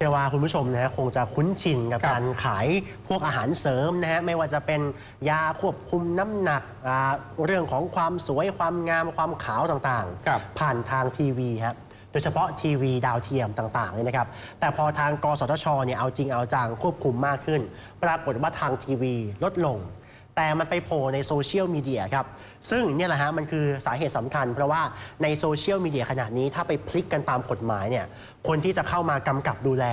เชื่อว่าคุณผู้ชมนะฮะคงจะคุ้นชินกับครับการขายพวกอาหารเสริมนะฮะไม่ว่าจะเป็นยาควบคุมน้ำหนักอ่าเรื่องของความสวยความงามความขาวต่างครับ ผ่านทางทีวีครับโดยเฉพาะทีวีดาวเทียมต่างๆเนี่ยนะครับ แต่พอทางกสทชเนี่ยเอาจริงเอาจังควบคุมมากขึ้น ปรากฏว่าทางทีวีลดลง แต่มันไปโผล่ในโซเชียลมีเดียครับ ซึ่งเนี่ยแหละฮะมันคือสาเหตุสำคัญ เพราะว่าในโซเชียลมีเดียขนาดนี้ถ้าไปพลิกกันตามกฎหมายเนี่ยคนที่จะเข้ามากำกับดูแล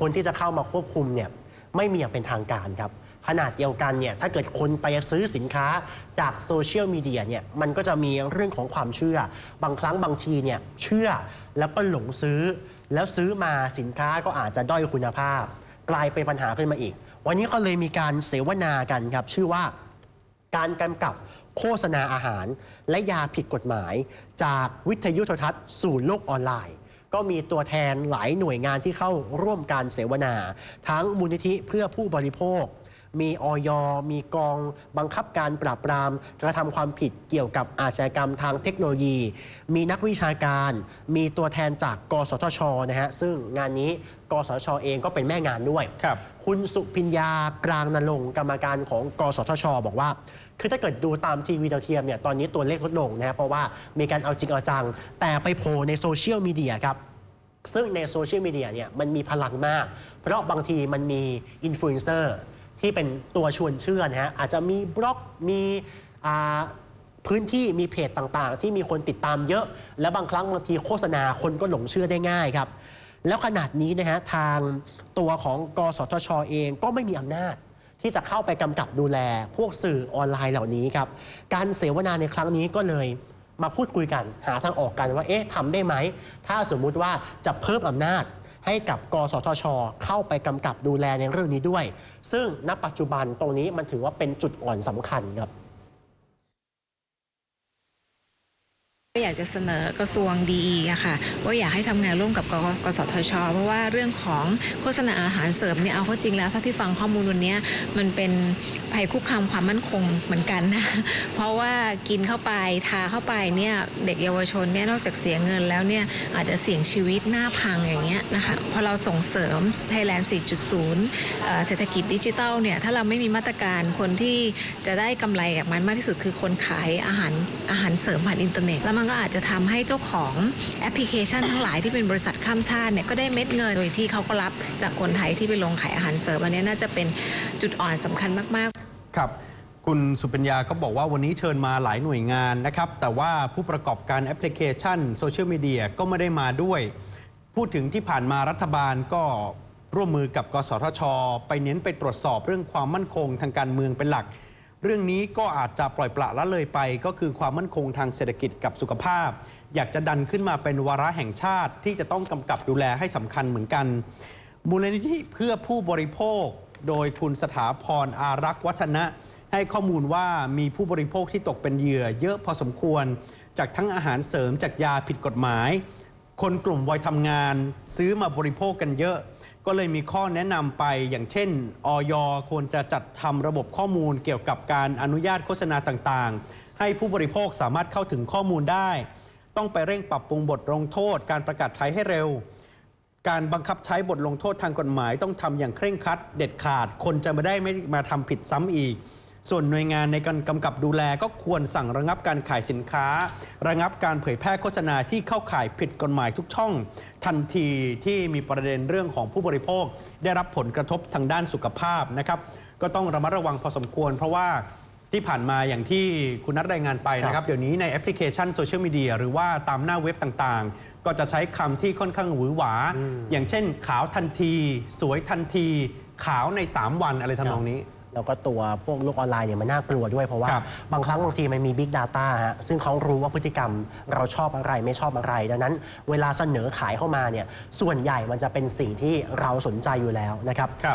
คนที่จะเข้ามาควบคุมเนี่ยไม่มีอย่างเป็นทางการครับขนาดเดียวกันเนี่ยถ้าเกิดคนไปซื้อสินค้าจากโซเชียลมีเดียเนี่ยมันก็จะมีเรื่องของความเชื่อ บางครั้งบางทีเนี่ยเชื่อแล้วก็หลงซื้อ แล้วซื้อมาสินค้าก็อาจจะด้อยคุณภาพ กลายเป็นปัญหาขึ้นมาอีก วันนี้ก็เลยมีการเสวนากันครับ ชื่อว่าการกำกับโฆษณาอาหาร และยาผิดกฎหมาย จากวิทยุโทรทัศน์สู่โลกออนไลน์ ก็มีตัวแทนหลายหน่วยงานที่เข้าร่วมการเสวนา ทั้งมูลนิธิเพื่อผู้บริโภค มีออยมีกองบังคับการปราบปรามกระทำความผิดเกี่ยวกับอาชญากรรมทางเทคโนโลยี มีนักวิชาการ มีตัวแทนจากกสทชนะฮะซึ่งงานนี้กสทชเองก็เป็นแม่งานด้วยครับคุณสุพิญญากลางนรงค์กรรมการของกสทช บอกว่า คือถ้าเกิดดูตามทีวีดาวเทียมเนี่ยตอนนี้ตัวเลขลดลงนะฮะเพราะว่ามีการเอาจริงเอาจัง แต่ไปโผล่ในโซเชียลมีเดียครับซึ่งในโซเชียลมีเดียเนี่ยมันมีพลังมาก เพราะบางทีมันมีอินฟลูเอนเซอร์ ที่เป็นตัวชวนเชื่อนะฮะอาจจะมีบล็อกมีพื้นที่มีเพจต่างๆ ที่มีคนติดตามเยอะ และบางครั้งบางทีโฆษณาคนก็หลงเชื่อได้ง่ายครับ แล้วขนาดนี้นะฮะทางตัวของกสทชเองก็ไม่มีอำนาจที่จะเข้าไปกำกับดูแล พวกสื่อออนไลน์เหล่านี้ครับการเสวนาในครั้งนี้ก็เลยมาพูดคุยกันหาทางออกกันว่าเอ๊ะทำได้ไหม ถ้าสมมุติว่าจะเพิ่มอำนาจ ให้กับกสทช เข้าไปกำกับดูแลในเรื่องนี้ด้วย ซึ่งณปัจจุบันตรงนี้มันถือว่าเป็นจุดอ่อนสำคัญครับ อยากจะเสนอกระทรวงดีอะค่ะว่าอยากให้ทำงานร่วมกับกสทช เพราะว่าเรื่องของโฆษณาอาหารเสริมเนี่ยเอาเข้าจริงแล้วเท่าที่ฟังข้อมูลวันนี้มันเป็นภัยคุกคามความมั่นคงเหมือนกันนะเพราะว่ากินเข้าไปทาเข้าไปเนี่ยเด็กเยาวชนเนี่ยนอกจากเสียเงินแล้วเนี่ยอาจจะเสี่ยงชีวิตหน้าพังอย่างเงี้ยนะคะพอเราส่งเสริม Thailand 4.0 เศรษฐกิจดิจิทัลเนี่ยถ้าเราไม่มีมาตรการคนที่จะได้กำไรกับมันมากที่สุดคือคนขายอาหารอาหารเสริมผ่านอินเทอร์เน็ตแล้วมันก็อาจจะทำให้เจ้าของแอปพลิเคชันทั้งหลายที่เป็นบริษัทข้ามชาติเนี่ยก็ได้เม็ดเงินโดยที่เขาก็รับจากคนไทยที่ไปลงขายอาหารเสริมอันนี้น่าจะเป็นจุดอ่อนสำคัญมากๆ ครับคุณสุปัญญาก็บอกว่าวันนี้เชิญมาหลายหน่วยงานนะครับ แต่ว่าผู้ประกอบการแอปพลิเคชันโซเชียลมีเดียก็ไม่ได้มาด้วย พูดถึงที่ผ่านมารัฐบาลก็ร่วมมือกับกสทช ไปเน้นไปตรวจสอบเรื่องความมั่นคงทางการเมืองเป็นหลัก เรื่องนี้ก็อาจจะปล่อยปละละเลยไป ก็คือความมั่นคงทางเศรษฐกิจกับสุขภาพ อยากจะดันขึ้นมาเป็นวาระแห่งชาติที่จะต้องกำกับดูแลให้สำคัญเหมือนกัน มูลนิธิเพื่อผู้บริโภค โดยคุณสถาพรอารักษ์วัฒนะ ให้ข้อมูลว่ามีผู้บริโภคที่ตกเป็นเหยื่อ เยอะพอสมควร จากทั้งอาหารเสริมจากยาผิดกฎหมาย คนกลุ่มวัยทำงาน ซื้อมาบริโภคกันเยอะ ก็เลยมีข้อแนะนำไปอย่างเช่นออยควรจะจัดทำระบบข้อมูลเกี่ยวกับการอนุญาตโฆษณาต่างๆ ให้ผู้บริโภคสามารถเข้าถึงข้อมูลได้ ต้องไปเร่งปรับปรุงบทลงโทษ การประกาศใช้ให้เร็ว การบังคับใช้บทลงโทษทางกฎหมาย ต้องทำอย่างเคร่งครัดเด็ดขาด คนจะไม่ได้ไม่มาทำผิดซ้ำอีก ส่วนหน่วยงานในการกำกับดูแลก็ควรสั่งระงับการขายสินค้า ระงับการเผยแพร่โฆษณาที่เข้าข่ายผิดกฎหมายทุกช่อง ทันทีที่มีประเด็นเรื่องของผู้บริโภค ได้รับผลกระทบทางด้านสุขภาพนะครับ ก็ต้องระมัดระวังพอสมควร เพราะว่าที่ผ่านมาอย่างที่คุณนัดรายงานไปนะครับ เดี๋ยวนี้ในแอปพลิเคชันโซเชียลมีเดียหรือว่าตามหน้าเว็บต่างๆ ก็จะใช้คำที่ค่อนข้างหวือหวาออย่างเช่น ขาวทันที สวยทันที ขาวใน 3 วันอะไรทำนองนี้ แล้วก็ตัวพวกโลกออนไลน์เนี่ยมันน่ากลัวด้วยเพราะว่าครับบางครั้งบางทีมันมี Big Data ฮะซึ่งเขารู้ว่าพฤติกรรมเราชอบอะไรไม่ชอบอะไร ดังนั้นเวลาเสนอขายเข้ามาเนี่ยส่วนใหญ่มันจะเป็นสิ่งที่เราสนใจอยู่แล้วนะครับ ครับ